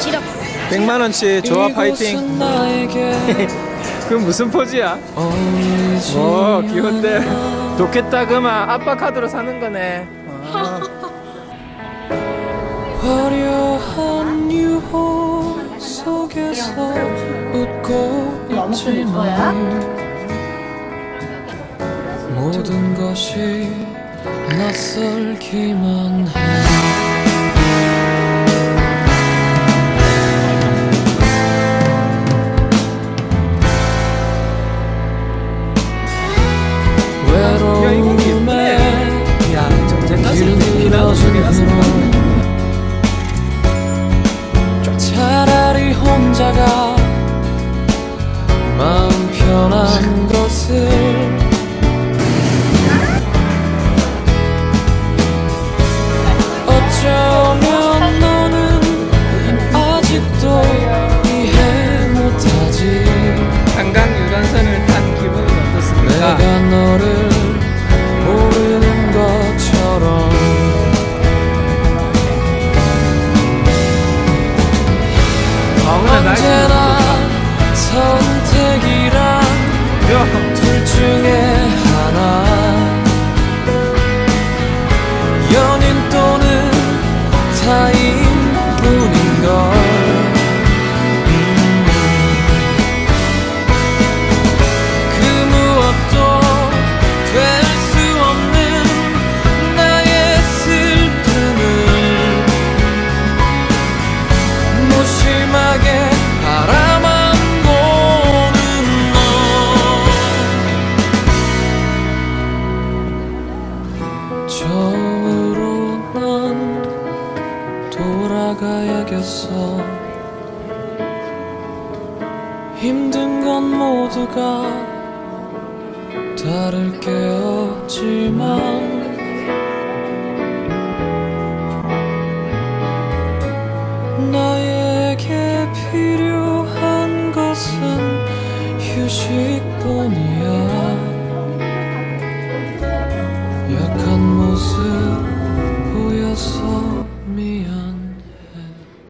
지력 100만 원치 좋아 파이팅. 그 무슨 포즈야? 오 귀여운데. 않아. 좋겠다 그만 아빠 카드로 사는 거네. 아, 화려한 유혹 속에서 웃고 있지만 모든 것이 낯설기만 해 혼자가 마음 편한 것을 어쩌면 너는 아직도 이해 못하지 한강 유람선을 탄 기분은 어떻습니까? 중에 돌아가야겠어. 힘든 건 모두가 다를 게 없지만